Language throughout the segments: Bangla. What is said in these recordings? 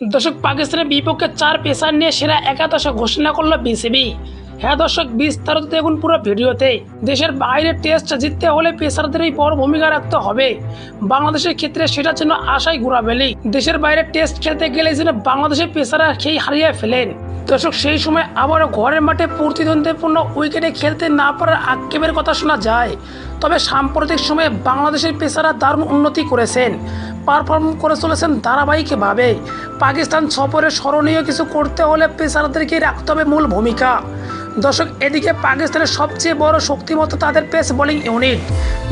দর্শক, পাকিস্তানের বিপক্ষে চার পেসার নিয়ে সেরা একাদশ ঘোষণা করল বিসিবি। হ্যাঁ দর্শক, বিস্তারিত দেখুন পুরো ভিডিওতে। দেশের বাইরে টেস্ট জিততে হলে পেসারদেরই বড় ভূমিকা রাখতে হবে। বাংলাদেশের ক্ষেত্রে সেটা যেন আশায় ঘুরাবেলি। দেশের বাইরে টেস্ট খেলতে গেলে যেন বাংলাদেশের পেসাররা খেই হারিয়ে ফেলেন। দর্শক, সেই সময় আবারও ঘরের মাঠে প্রতিদ্বন্দ্বিপূর্ণ উইকেটে খেলতে না পারার আক্ষেপের কথা শোনা যায়। তবে সাম্প্রতিক সময়ে বাংলাদেশের পেসাররা দারুণ উন্নতি করেছেন। পারফর্ম করে চলেছেন ধারাবাহিকভাবে। পাকিস্তান সফরে স্মরণীয় কিছু করতে হলে পেসারদেরকে রাখতে হবে মূল ভূমিকা। দর্শক, এদিকে পাকিস্তানের সবচেয়ে বড় শক্তিমত্ত তাদের পেস বোলিং ইউনিট।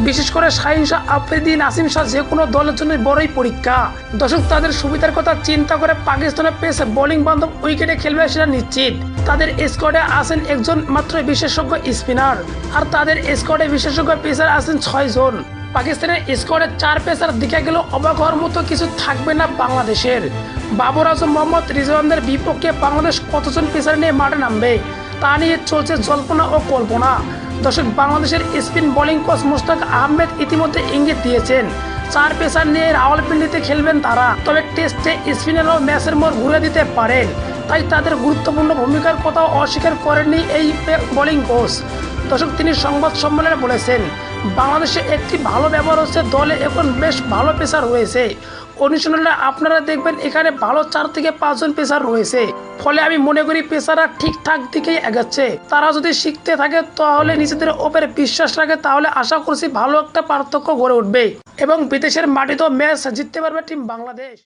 বিশেষ করে শাহিন শাহ, আফ্রিদি, নাসিম শাহ যে কোনো দলের জন্য বড়ই পরীক্ষা। দর্শক, তাদের সুবিধার কথা চিন্তা করে পাকিস্তানের পেস বোলিং বান্ধব উইকেটে খেলবে সেটা নিশ্চিত। তাদের স্কোয়াডে আছেন একজন মাত্র বিশেষজ্ঞ স্পিনার। আর তাদের স্কোয়াডে বিশেষজ্ঞ পেসার আছেন ছয় জন পাকিস্তানের স্কোয়াডে চার পেসার দিকে গেলেও অবাক হওয়ার মতো কিছু থাকবে না বাংলাদেশের। বাবর আজম মোহাম্মদ রিজওয়ানদের বিপক্ষে বাংলাদেশ কতজন পেসার নিয়ে মাঠে নামবে, তা নিয়ে চলছে জল্পনা ও কল্পনা। দর্শক, বাংলাদেশের spin bowling coach Mushtaq Ahmed ইতিমধ্যে ইঙ্গিত দিয়েছেন, চার পেসার নিয়ে রাওয়ালপিন্ডিতে খেলবেন তারা। তবে টেস্টে স্পিনাররাও ম্যাচের মোড় ঘুরে দিতে পারেন, তাই তাদের গুরুত্বপূর্ণ ভূমিকার কথাও অস্বীকার করেননি এই বোলিং কোচ। দর্শক, তিনি সংবাদ সম্মেলনে বলেছেন, বাংলাদেশে একটি ভালো ব্যবহার হচ্ছে, দলে এখন বেশ ভালো পেসার রয়েছে অনুশীলনে আপনারা দেখবেন, এখানে ভালো চার থেকে পাঁচজন পেসার রয়েছে। ফলে আমি মনে করি, পেসাররা ঠিকঠাক দিকেই এগাচ্ছে। তারা যদি শিখতে থাকে, তাহলে নিজেদের ওপরে বিশ্বাস রাখে, তাহলে আশা করছি ভালো একটা পার্থক্য গড়ে উঠবে। এবং বিদেশের মাটিতেও ম্যাচ জিততে পারবে টিম বাংলাদেশ।